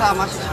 가운데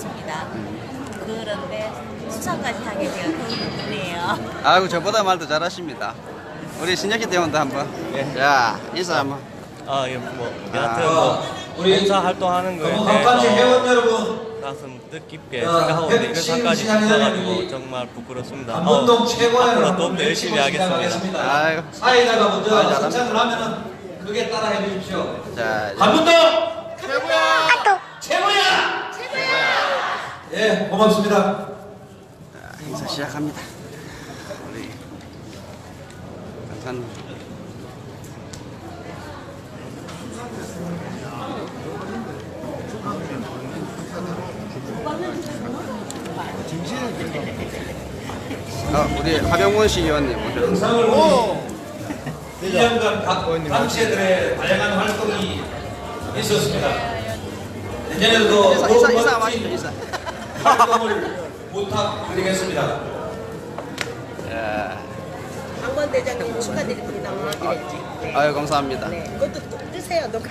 새롭습니다. 그런데 수상까지 하게 되어 더 기쁘네요. 아이고, 저보다 말도 잘하십니다. 우리 신혁기 대원도 한번. 예. 자, 인사 한번. 아, 예, 뭐, 아. 여하튼 뭐, 우리 봉사 활동하는 거에 건강관리 회원 여러분, 가슴 뜻깊게 야, 생각하고 있는데 이런 상까지 있어가지고 정말 부끄럽습니다. 강문동 최고의 앞으로 더 열심히 하겠습니다. 아이고. 사회자가 먼저 아, 잘합니다. 선창을 하면은 그게 따라해 주십시오. 자, 이제 최고야. 최고야. 최고야. 예, 고맙습니다. 인사 시작합니다. 우리 강산 아, 우리 하병문 씨 의원님 오셨습니다. 영상을 보니 1년간 각 단체들의 다양한 활동이 있었습니다. 내년에도 인사, 인사, 인사 인사. 활동을 부탁드리겠습니다. 예. 강권 대장님 축하드립니다. 이랬지. 네. 아유, 감사합니다. 네. 그것도 또 뜨세요. 녹화.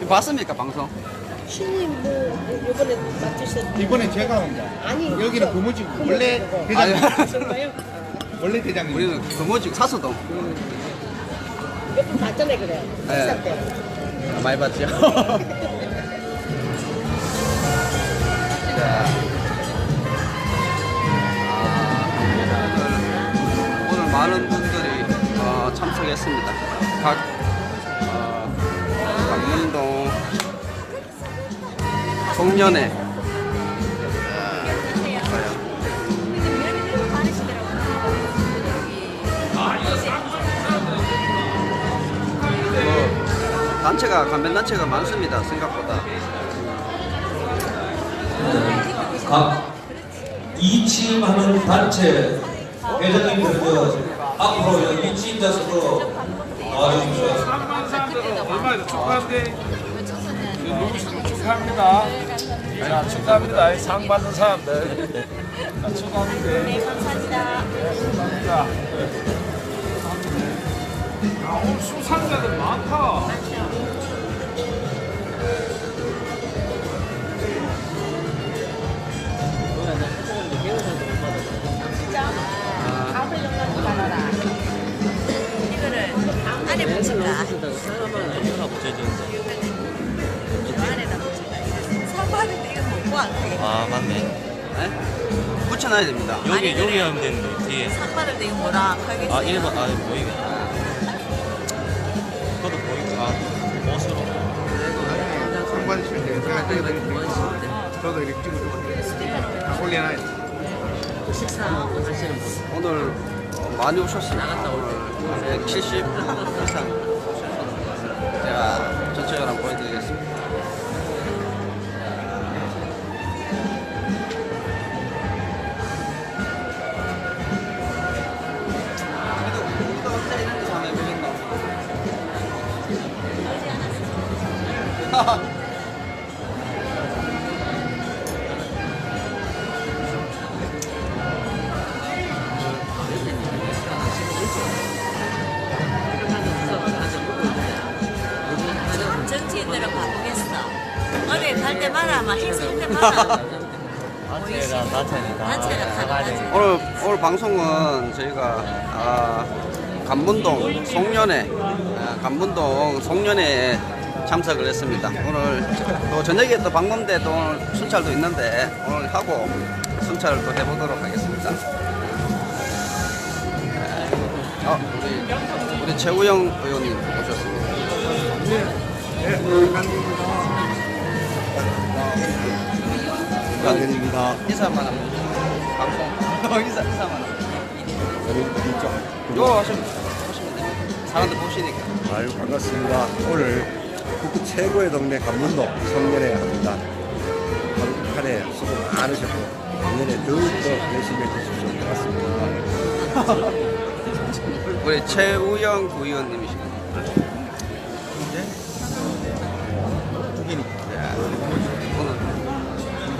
이거 봤습니까, 방송? 신임 뭐 이번에 맡으셨. 이번에 제가 온다. 아니 여기는 금호지구 원래 대장님 정말요? 원래 대장님. 우리는 금호직 사수동 몇분 봤잖아요, 그래. 네. 행사 때. 많이 봤죠. 자. 아, 오늘, 많은 분들이 어, 참석했습니다. 각 어, 강문동 송년회 뭐, 단체가 관변 단체가 많습니다. 생각보다. 각 이침 하는 단체 회장님들 저 앞으로 여기 이침자석으로 나와주십시오. 얼마나 축하한데 축하합니다. 자, 축하합니다. 상 받는 사람들. 자, 축하합니다. 네, 감사합니다. 감사합니다. 아, 오늘 수상자들 많다. 네? 붙여놔야 됩니다. 여기 아니, 여기 그래. 하면 되는데 뒤에. 상반을 되게 뭐라 하겠어요. 아 1번 아 보이겠다. 그것도 보이고 아 제가 이렇게 저도 이렇게 찍어주고 다 올려놔야 돼. 오늘 어, 많이 오셨습니다. 오늘 170 이상 단체가 단체는 다 단체가 나가야 가야 돼. 돼. 오늘 오늘 방송은 저희가 아, 간문동 송년회 아, 간문동 송년회에 참석을 했습니다. 오늘 또 저녁에 또 방문대도 오늘 순찰도 있는데 오늘 하고 순찰을 또 해보도록 하겠습니다. 아, 우리 우리 최우영 의원님 오셨습니다. 감사드립니다. 인사만 하면 방송 인사 인사만 하면 요 하시면 하시면 됩니다. 사람들 보시니까. 아유 반갑습니다. 오늘 북구 최고의 동네 감문동 성년회 합니다. 한해 수고 많으셨고 내년에 더욱더 열심히 해주십시오. 고맙습니다. 우리 최우영 구의원님이시거든요. 오늘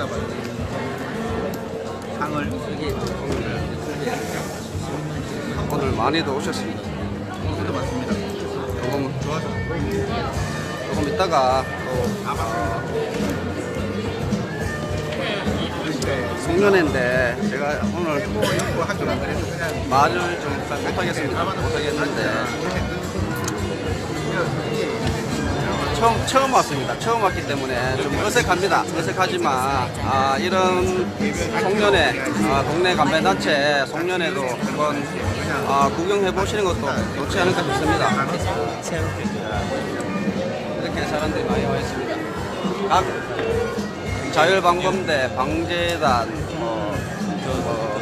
둘다 받는 상을 오늘 많이도 오셨습니다. 저도 받습니다. 조금 좋아서 조금 이따가 또 어, 송년회인데 제가 오늘 뭐 말을 좀잘 못하겠습니다. 못하겠는데 처음 처음 왔습니다. 처음 왔기 때문에 좀 어색합니다. 어색하지만 아, 이런 송년회 아, 동네 간배단체 송년회도 한번 아, 구경해 보시는 것도 좋지 않을까 싶습니다. 이렇게 사람들이 많이 와 있습니다. 각 자율방범대, 방재단, 뭐, 뭐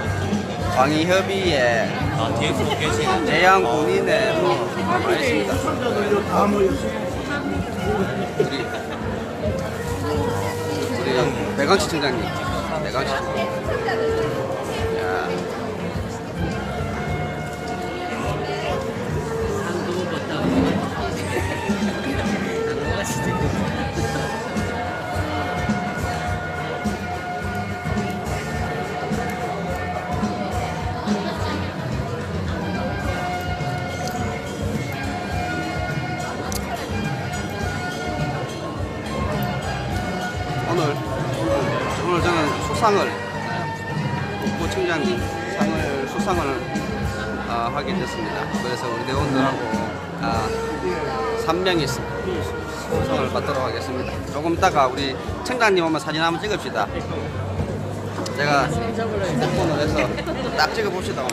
광희협의회, 아 뒤에 쭉 계시는. 재양 군인회 뭐 많이 있습니다. 우리 우리 배강치 청장님, 배강치 청장님. 수상을 국부 청장님 상을 수상을 아, 하게 됐습니다. 그래서 우리 대원들하고 아, 3명이 수상을 받도록 하겠습니다. 조금 이따가 우리 청장님 오면 사진 한번 찍읍시다. 제가 핸드폰으로 해서 딱 찍어 봅시다.